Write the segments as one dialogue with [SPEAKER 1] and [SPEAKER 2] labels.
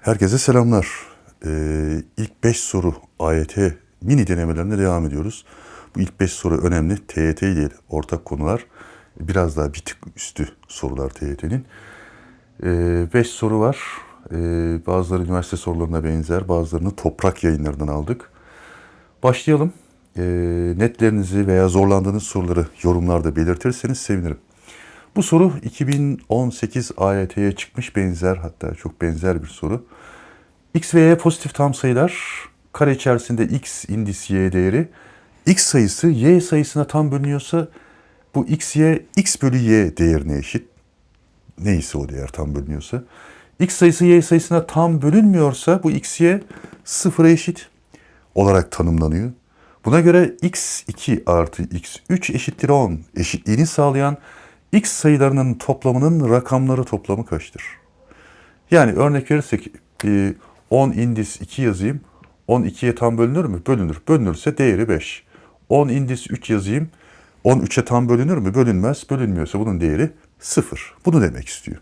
[SPEAKER 1] Herkese selamlar. Ee, ilk 5 soru AYT mini denemelerine devam ediyoruz. Bu ilk 5 soru önemli. TYT ile ortak konular. Biraz daha bir tık üstü sorular TYT'nin. 5 soru var. Ee, bazıları üniversite sorularına benzer, bazılarını toprak yayınlarından aldık. Başlayalım. Ee, netlerinizi veya zorlandığınız soruları yorumlarda belirtirseniz sevinirim. Bu soru 2018 AYT'ye çıkmış benzer hatta çok benzer bir soru. X ve Y pozitif tam sayılar kare içerisinde X indis Y değeri X sayısı Y sayısına tam bölünüyorsa bu X, Y, X bölü Y değerine eşit. Neyse o değer tam bölünüyorsa. X sayısı Y sayısına tam bölünmüyorsa bu X, Y sıfıra eşit olarak tanımlanıyor. Buna göre x2 artı x3 eşittir 10 eşitliğini sağlayan x sayılarının toplamının rakamları toplamı kaçtır? Yani örnek verirsek e, 10 indis 2 yazayım. 10 2'ye tam bölünür mü? Bölünür. Bölünürse değeri 5. 10 indis 3 yazayım. 10 3'e tam bölünür mü? Bölünmez. Bölünmüyorsa bunun değeri 0. Bunu demek istiyor.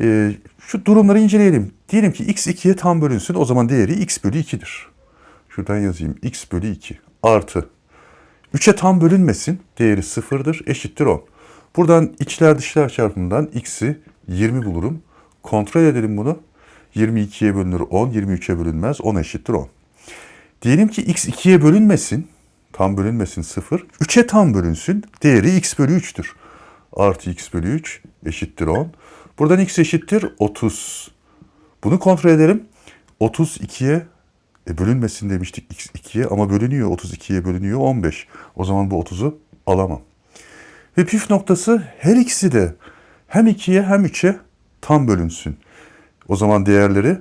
[SPEAKER 1] E, şu durumları inceleyelim. Diyelim ki x 2'ye tam bölünsün. O zaman değeri x bölü 2'dir. Şuradan yazayım. x bölü 2 artı 3'e tam bölünmesin. Değeri sıfırdır. Eşittir 10. Buradan içler dışlar çarpımından x'i 20 bulurum. Kontrol edelim bunu. 22'ye bölünür 10, 23'e bölünmez. 10 eşittir 10. Diyelim ki x 2'ye bölünmesin. Tam bölünmesin 0. 3'e tam bölünsün. Değeri x bölü 3'tür. Artı x bölü 3 eşittir 10. Buradan x eşittir 30. Bunu kontrol edelim. 32'ye e bölünmesin demiştik x 2'ye ama bölünüyor. 32'ye bölünüyor 15. O zaman bu 30'u alamam. Ve püf noktası her ikisi de hem 2'ye hem 3'e tam bölünsün. O zaman değerleri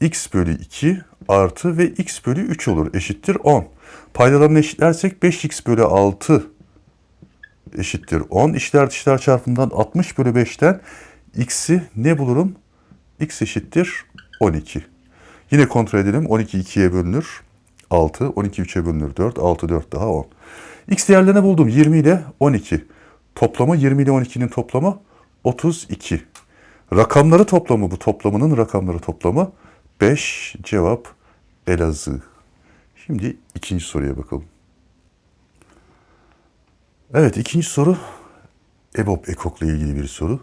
[SPEAKER 1] x bölü 2 artı ve x bölü 3 olur. Eşittir 10. Paydalarını eşitlersek 5x bölü 6 eşittir 10. İşler dışlar çarpımından 60 bölü 5'ten x'i ne bulurum? x eşittir 12. Yine kontrol edelim. 12 2'ye bölünür. 6. 12 3'e bölünür 4. 6 4 daha 10. X değerlerini buldum. 20 ile 12. Toplamı 20 ile 12'nin toplamı 32. Rakamları toplamı bu toplamının rakamları toplamı 5 cevap Elazığ. Şimdi ikinci soruya bakalım. Evet ikinci soru EBOB ekokla ilgili bir soru.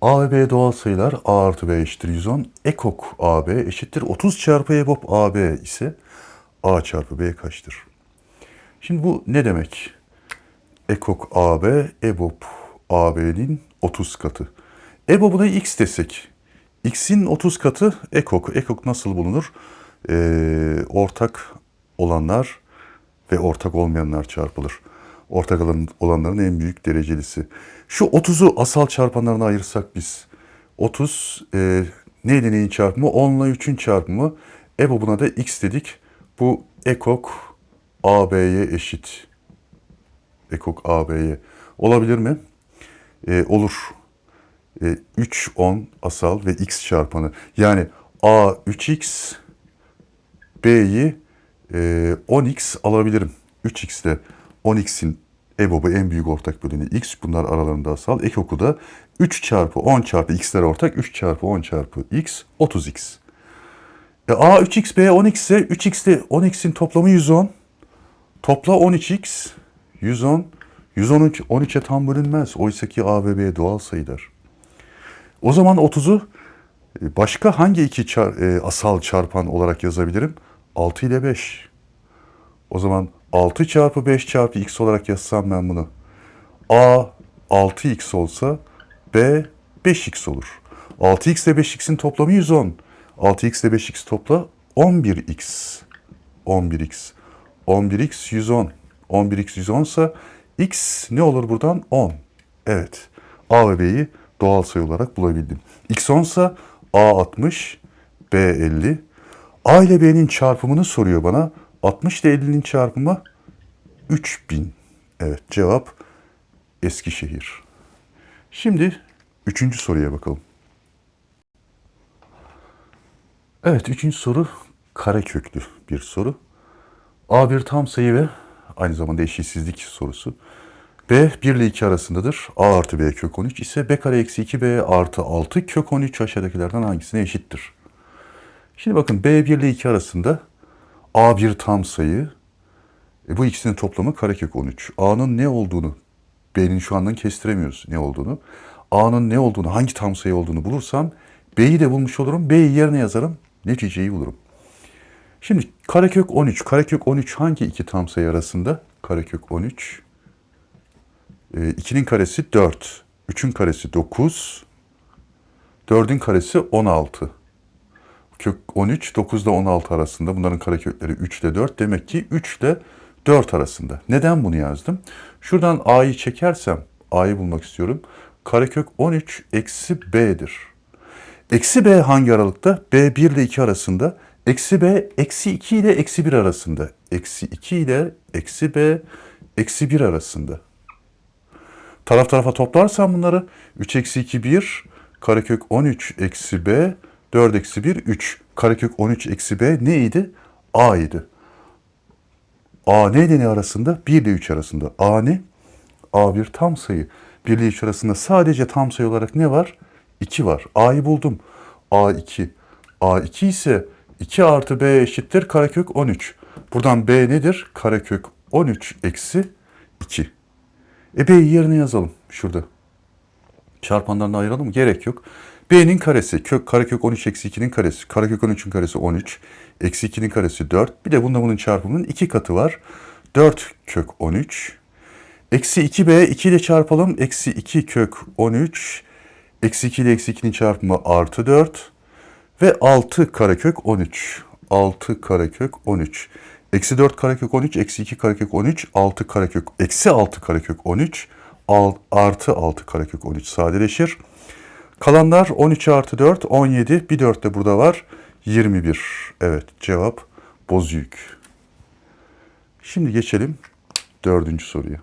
[SPEAKER 1] A ve B doğal sayılar A artı B eşittir 110. Ekok AB eşittir 30 çarpı EBOB AB ise A çarpı B kaçtır? Şimdi bu ne demek? Ekok AB, EBOB AB'nin 30 katı. EBOB'una x desek, x'in 30 katı ekok. Ekok nasıl bulunur? Ee, ortak olanlar ve ortak olmayanlar çarpılır. Ortak olan- olanların en büyük derecelisi. Şu 30'u asal çarpanlarına ayırsak biz. 30 e, neyle neyin çarpımı? 10 ile 3'ün çarpımı. EBOB'una da x dedik. Bu ekok AB'ye eşit. Ekok AB'ye. Olabilir mi? E, olur. E, 3, 10 asal ve x çarpanı. Yani A 3x, B'yi e, 10x alabilirim. 3x ile 10x'in EBOB'u en büyük ortak böleni x. Bunlar aralarında asal. Ekoku da 3 çarpı 10 çarpı x'ler ortak. 3 çarpı 10 çarpı x 30x. E, A 3x, B 10x ise 3x ile 10x'in toplamı 110. Topla 13x, 110. 113, 13'e tam bölünmez. Oysa ki A ve B doğal sayılar. O zaman 30'u e, başka hangi iki çar, e, asal çarpan olarak yazabilirim? 6 ile 5. O zaman 6 çarpı 5 çarpı x olarak yazsam ben bunu. A 6x olsa B 5x olur. 6x ile 5x'in toplamı 110. 6x ile 5x topla 11x. 11x. 11x 110. 11x 110 ise x ne olur buradan? 10. Evet. A ve B'yi doğal sayı olarak bulabildim. x 10 ise A 60, B 50. A ile B'nin çarpımını soruyor bana. 60 ile 50'nin çarpımı 3000. Evet cevap Eskişehir. Şimdi üçüncü soruya bakalım. Evet üçüncü soru kare köklü bir soru. A bir tam sayı ve aynı zamanda eşitsizlik sorusu. B 1 ile 2 arasındadır. A artı B kök 13 ise B kare eksi 2 B artı 6 kök 13 aşağıdakilerden hangisine eşittir? Şimdi bakın B1 ile 2 arasında A bir tam sayı. E bu ikisinin toplamı karekök 13. A'nın ne olduğunu B'nin şu andan kestiremiyoruz ne olduğunu. A'nın ne olduğunu, hangi tam sayı olduğunu bulursam B'yi de bulmuş olurum. B'yi yerine yazarım. Neticeyi bulurum. Şimdi karekök 13. Karekök 13 hangi iki tam sayı arasında? Karekök 13. E, 2'nin karesi 4. 3'ün karesi 9. 4'ün karesi 16. Kök 13, 9 ile 16 arasında. Bunların karekökleri 3 ile 4. Demek ki 3 ile 4 arasında. Neden bunu yazdım? Şuradan A'yı çekersem, A'yı bulmak istiyorum. Karekök 13 eksi B'dir. Eksi B hangi aralıkta? B 1 ile 2 arasında. Eksi B eksi 2 ile eksi 1 arasında. Eksi 2 ile eksi B eksi 1 arasında. Taraf tarafa toplarsam bunları 3 eksi 2 1 karekök 13 eksi B 4 eksi 1 3 karekök 13 eksi B neydi? A idi. A ne ile ne arasında? 1 ile 3 arasında. A ne? A bir tam sayı. 1 ile 3 arasında sadece tam sayı olarak ne var? 2 var. A'yı buldum. A2. A2 ise 2 artı B eşittir karekök 13. Buradan B nedir? Karekök 13 eksi 2. E B'yi yerine yazalım şurada. Çarpanlarını ayıralım? Gerek yok. B'nin karesi, kök karekök 13 eksi 2'nin karesi, karekök 13'ün karesi 13, eksi 2'nin karesi 4. Bir de bunda bunun çarpımının iki katı var. 4 kök 13. Eksi 2B 2 ile çarpalım. Eksi 2 kök 13. Eksi 2 ile eksi 2'nin çarpımı artı 4. Ve 6 karekök 13. 6 karekök 13. Eksi 4 karekök 13, eksi 2 karekök 13, 6 karekök, eksi 6 karekök 13, al, artı 6 karekök 13 sadeleşir. Kalanlar 13 artı 4, 17. Bir 4 de burada var. 21. Evet cevap bozüyük. Şimdi geçelim dördüncü soruya.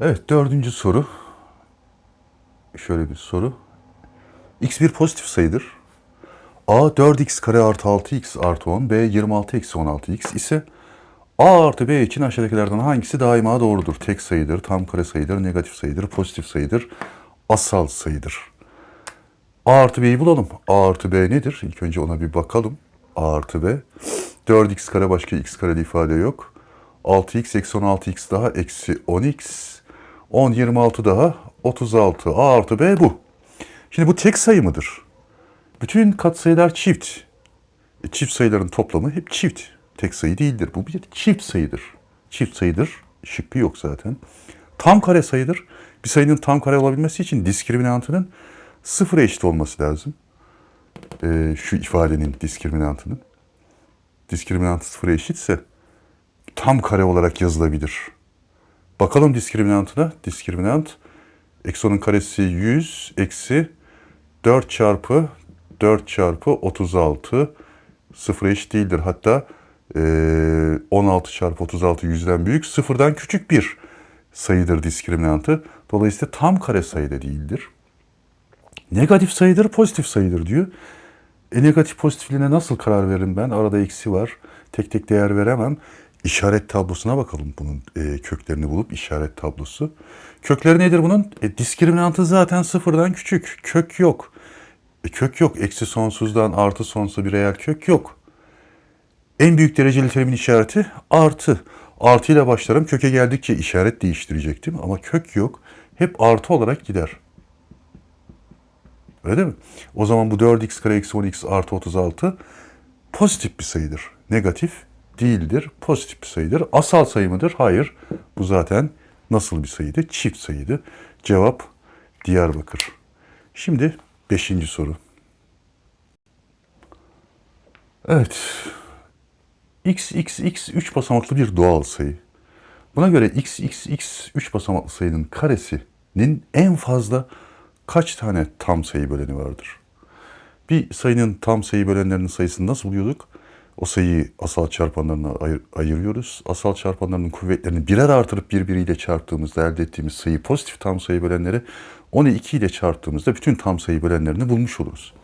[SPEAKER 1] Evet dördüncü soru. Şöyle bir soru. X bir pozitif sayıdır. A 4x kare artı 6x artı 10, B 26 eksi 16x ise A artı B için aşağıdakilerden hangisi daima doğrudur? Tek sayıdır, tam kare sayıdır, negatif sayıdır, pozitif sayıdır, asal sayıdır. A artı B'yi bulalım. A artı B nedir? İlk önce ona bir bakalım. A artı B. 4x kare başka x kareli ifade yok. 6x eksi 16x daha eksi 10x. 10, 26 daha 36. A artı B bu. Şimdi bu tek sayı mıdır? Bütün katsayılar çift. E, çift sayıların toplamı hep çift. Tek sayı değildir. Bu bir çift sayıdır. Çift sayıdır. Şıkkı yok zaten. Tam kare sayıdır. Bir sayının tam kare olabilmesi için diskriminantının sıfıra eşit olması lazım. Ee, şu ifadenin diskriminantının. Diskriminantı sıfıra eşitse tam kare olarak yazılabilir. Bakalım diskriminantına. Diskriminant eksi 10'un karesi 100 eksi 4 çarpı 4 çarpı 36 sıfıra eşit değildir. Hatta e, 16 çarpı 36 yüzden büyük sıfırdan küçük bir sayıdır diskriminantı. Dolayısıyla tam kare sayı da değildir. Negatif sayıdır, pozitif sayıdır diyor. E negatif pozitifliğine nasıl karar veririm ben? Arada eksi var. Tek tek değer veremem. İşaret tablosuna bakalım bunun e, köklerini bulup işaret tablosu. Kökleri nedir bunun? E, diskriminantı zaten sıfırdan küçük. Kök yok. E, kök yok. Eksi sonsuzdan artı sonsuza bir reel kök yok. En büyük dereceli terimin işareti artı. Artı ile başlarım. Köke geldikçe işaret değiştirecektim ama kök yok. Hep artı olarak gider. Öyle değil mi? O zaman bu 4x kare eksi 10x artı 36 pozitif bir sayıdır. Negatif değildir. Pozitif bir sayıdır. Asal sayı mıdır? Hayır. Bu zaten nasıl bir sayıydı? Çift sayıydı. Cevap Diyarbakır. Şimdi beşinci soru. Evet. x, x, x 3 basamaklı bir doğal sayı. Buna göre x, x, x 3 basamaklı sayının karesinin en fazla kaç tane tam sayı böleni vardır? Bir sayının tam sayı bölenlerinin sayısını nasıl buluyorduk? O sayıyı asal çarpanlarına ayır, ayırıyoruz. Asal çarpanlarının kuvvetlerini birer artırıp birbiriyle çarptığımızda elde ettiğimiz sayı pozitif tam sayı bölenleri onu 2 ile çarptığımızda bütün tam sayı bölenlerini bulmuş oluruz.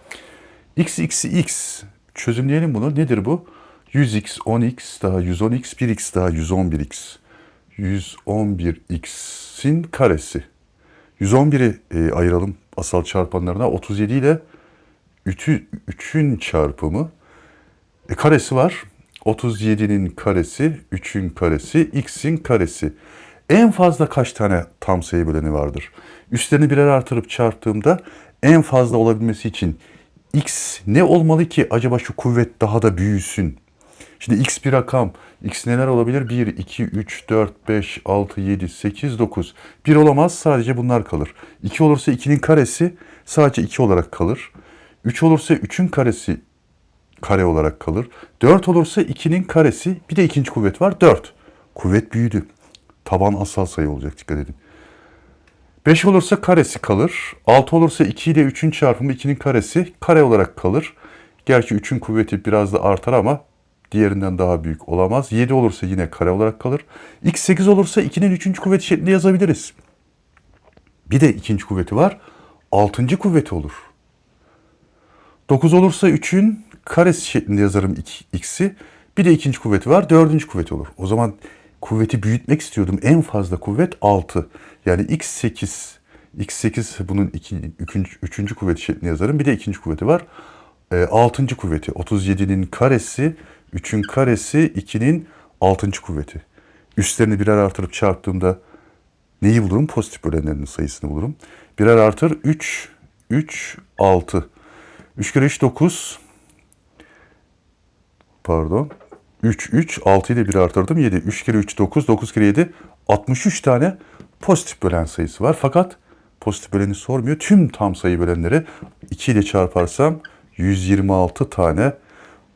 [SPEAKER 1] x, x, x çözümleyelim bunu. Nedir bu? 100x, 10x daha 110x, 1x daha 111x. 111x'in karesi. 111'i e, ayıralım asal çarpanlarına. 37 ile 3'ü 3'ün çarpımı e, karesi var. 37'nin karesi, 3'ün karesi, x'in karesi. En fazla kaç tane tam sayı böleni vardır? Üstlerini birer artırıp çarptığımda en fazla olabilmesi için x ne olmalı ki acaba şu kuvvet daha da büyüsün? Şimdi x bir rakam. x neler olabilir? 1, 2, 3, 4, 5, 6, 7, 8, 9. 1 olamaz sadece bunlar kalır. 2 olursa 2'nin karesi sadece 2 olarak kalır. 3 olursa 3'ün karesi kare olarak kalır. 4 olursa 2'nin karesi bir de ikinci kuvvet var 4. Kuvvet büyüdü. Taban asal sayı olacak dikkat edin. 5 olursa karesi kalır. 6 olursa 2 ile 3'ün çarpımı 2'nin karesi kare olarak kalır. Gerçi 3'ün kuvveti biraz da artar ama diğerinden daha büyük olamaz. 7 olursa yine kare olarak kalır. X 8 olursa 2'nin 3. kuvveti şeklinde yazabiliriz. Bir de ikinci kuvveti var. 6. kuvveti olur. 9 olursa 3'ün karesi şeklinde yazarım iki- x'i. Bir de ikinci kuvveti var. Dördüncü kuvveti olur. O zaman kuvveti büyütmek istiyordum. En fazla kuvvet 6. Yani x8. x8 bunun iki, üçüncü, üçüncü kuvveti şeklinde yazarım. Bir de ikinci kuvveti var. E, altıncı kuvveti. 37'nin karesi, 3'ün karesi, 2'nin altıncı kuvveti. Üstlerini birer artırıp çarptığımda neyi bulurum? Pozitif bölenlerinin sayısını bulurum. Birer artır 3, 3, 6. 3 kere 3 9. Pardon. 3, 3, 6 ile 1 artırdım 7. 3 kere 3 9, 9 kere 7 63 tane pozitif bölen sayısı var. Fakat pozitif böleni sormuyor. Tüm tam sayı bölenleri 2 ile çarparsam 126 tane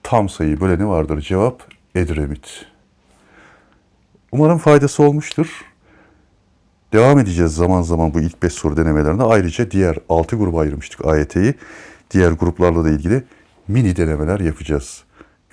[SPEAKER 1] tam sayı böleni vardır. Cevap Edremit. Umarım faydası olmuştur. Devam edeceğiz zaman zaman bu ilk 5 soru denemelerine. Ayrıca diğer 6 gruba ayırmıştık AYT'yi. Diğer gruplarla da ilgili mini denemeler yapacağız.